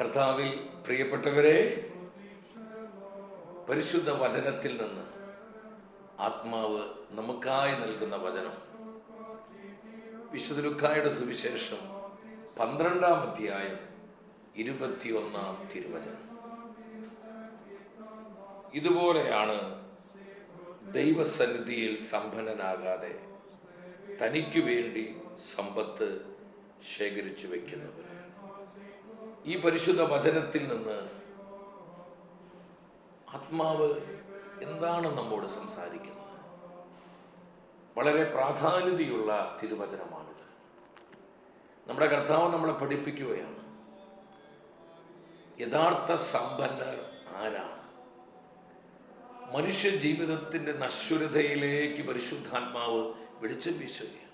കർത്താവിൽ പ്രിയപ്പെട്ടവരെ പരിശുദ്ധ വചനത്തിൽ നിന്ന് ആത്മാവ് നമുക്കായി നൽകുന്ന വചനം. വിശുദ്ധ സുവിശേഷം പന്ത്രണ്ടാം അധ്യായം ഇരുപത്തിയൊന്നാം തിരുവചനം. ഇതുപോലെയാണ് ദൈവസന്നിധിയിൽ സമ്പന്നനാകാതെ തനിക്കു വേണ്ടി സമ്പത്ത് ശേഖരിച്ചു വെക്കുന്നവർ ഈ പരിശുദ്ധ വചനത്തിൽ നിന്ന് ആത്മാവ് എന്താണ് നമ്മോട് സംസാരിക്കുന്നത്? വളരെ പ്രാധാന്യതയുള്ള തിരുവചനമാണിത്. നമ്മുടെ കർത്താവ് നമ്മളെ പഠിപ്പിക്കുകയാണ്. യഥാർത്ഥ സമ്പന്നർ ആരാണ്? മനുഷ്യ ജീവിതത്തിന്റെ നശ്വരതയിലേക്ക് പരിശുദ്ധാത്മാവ് വെളിച്ചം വീശുകയാണ്.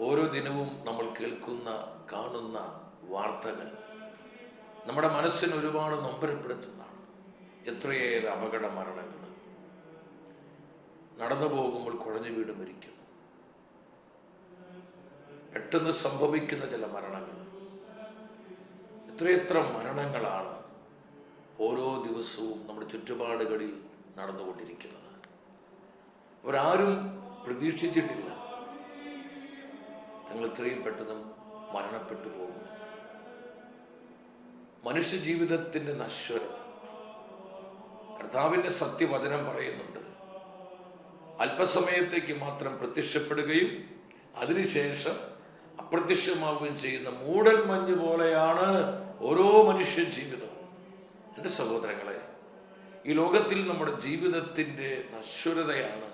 ഓരോ ദിനവും നമ്മൾ കേൾക്കുന്ന കാണുന്ന വാർത്തകൾ നമ്മുടെ മനസ്സിന് ഒരുപാട് നൊമ്പരപ്പെടുത്തുന്നതാണ്. എത്രയേറെ അപകട മരണങ്ങൾ. നടന്നു പോകുമ്പോൾ കുഴഞ്ഞു വീട് മരിക്കുന്നു. പെട്ടെന്ന് സംഭവിക്കുന്ന ചില മരണങ്ങൾ. എത്രയെത്ര മരണങ്ങളാണ് ഓരോ ദിവസവും നമ്മുടെ ചുറ്റുപാടുകളിൽ നടന്നുകൊണ്ടിരിക്കുന്നത്. അവരാരും പ്രതീക്ഷിച്ചിട്ടില്ല. തങ്ങൾ ഇത്രയും പെട്ടെന്ന് മരണപ്പെട്ടു പോകുന്നു. മനുഷ്യ നശ്വരം. കർത്താവിന്റെ സത്യവചനം പറയുന്നുണ്ട് അല്പസമയത്തേക്ക് മാത്രം പ്രത്യക്ഷപ്പെടുകയും അതിനുശേഷം അപ്രത്യക്ഷമാവുകയും ചെയ്യുന്ന മൂടൽ മഞ്ഞ് പോലെയാണ് ഓരോ മനുഷ്യ ജീവിതവും എന്റെ സഹോദരങ്ങളെ ഈ ലോകത്തിൽ നമ്മുടെ ജീവിതത്തിന്റെ നശ്വരതയാണ്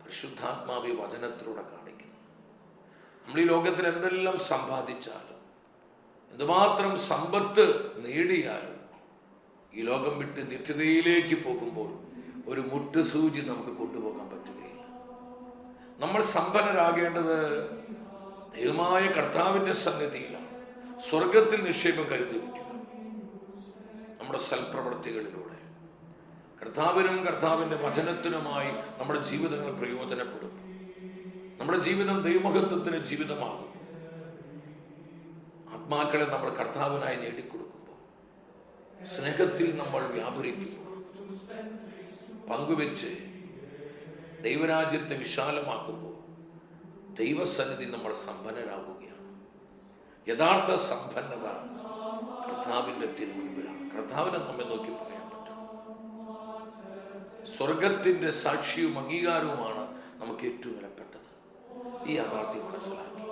പരിശുദ്ധാത്മാവി വചനത്തിലൂടെ കാണിക്കുന്നത്. നമ്മൾ ഈ ലോകത്തിൽ എന്തെല്ലാം സമ്പാദിച്ചാലും എന്തുമാത്രം സമ്പത്ത് നേടിയാലും ഈ ലോകം വിട്ട് നിത്യതയിലേക്ക് പോകുമ്പോൾ ഒരു മുട്ട് സൂചി നമുക്ക് കൊണ്ടുപോകാൻ പറ്റുകയില്ല. നമ്മൾ സമ്പന്നരാകേണ്ടത് ദൈവമായ കർത്താവിന്റെ സന്നിധിയിലാണ്. സ്വർഗത്തിൽ നിക്ഷേപം കരുതി വയ്ക്കുക നമ്മുടെ സൽപ്രവൃത്തികളിലൂടെ കർത്താവിനും കർത്താവിന്റെ വചനത്തിനുമായി നമ്മുടെ ജീവിതങ്ങൾ പ്രയോജനപ്പെടും. നമ്മുടെ ജീവിതം ദൈവമഹത്വത്തിന് ജീവിതമാകും. ആത്മാക്കളെ നമ്മൾ കർത്താവിനായി നേടിക്കൊടുക്കുമ്പോൾ സ്നേഹത്തിൽ നമ്മൾ വ്യാപരിക്കുമ്പോൾ പങ്കുവെച്ച് ദൈവരാജ്യത്തെ വിശാലമാക്കുമ്പോൾ ദൈവസന്നിധി നമ്മൾ സമ്പന്നരാകുകയാണ്. യഥാർത്ഥ സമ്പന്നത കർത്താവിന്റെ തിരുമുൻപിലാണ്. കർത്താവിനെ നമ്മെ നോക്കി പറയാൻ പറ്റും. സ്വർഗത്തിന്റെ സാക്ഷിയും അംഗീകാരവുമാണ് നമുക്ക് ഏറ്റവും വിലപ്പെട്ടത്. ഈ യാഥാർത്ഥ്യം മനസ്സിലാക്കി.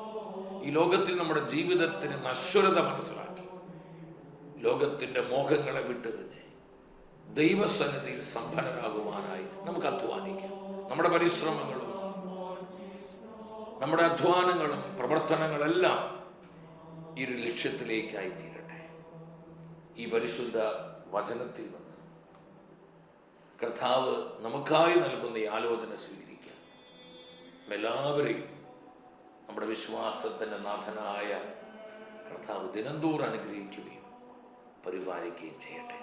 ഈ ലോകത്തിൽ നമ്മുടെ ജീവിതത്തിന് നശ്വരത മനസ്സിലാക്കി. ലോകത്തിന്റെ മോഹങ്ങളെ വിട്ടെറിഞ്ഞ് ദൈവസന്നിധിയിൽ സമ്പന്നരാകുവാനായി നമുക്ക് അധ്വാനിക്കാം. നമ്മുടെ പരിശ്രമങ്ങളും നമ്മുടെ അധ്വാനങ്ങളും പ്രവർത്തനങ്ങളെല്ലാം ഈ ഒരു ലക്ഷ്യത്തിലേക്കായി തീരട്ടെ. ഈ പരിശുദ്ധ വചനത്തിൽ നിന്ന് കർത്താവ് നമുക്കായി നൽകുന്ന ഈ ആലോചന സ്വീകരിക്കാം. എല്ലാവരെയും നമ്മുടെ വിശ്വാസത്തിന്റെ നാഥനായ കർത്താവ് ദിനംതോറും അനുഗ്രഹിക്കുകയും പരിപാലിക്കുകയും ചെയ്യട്ടെ.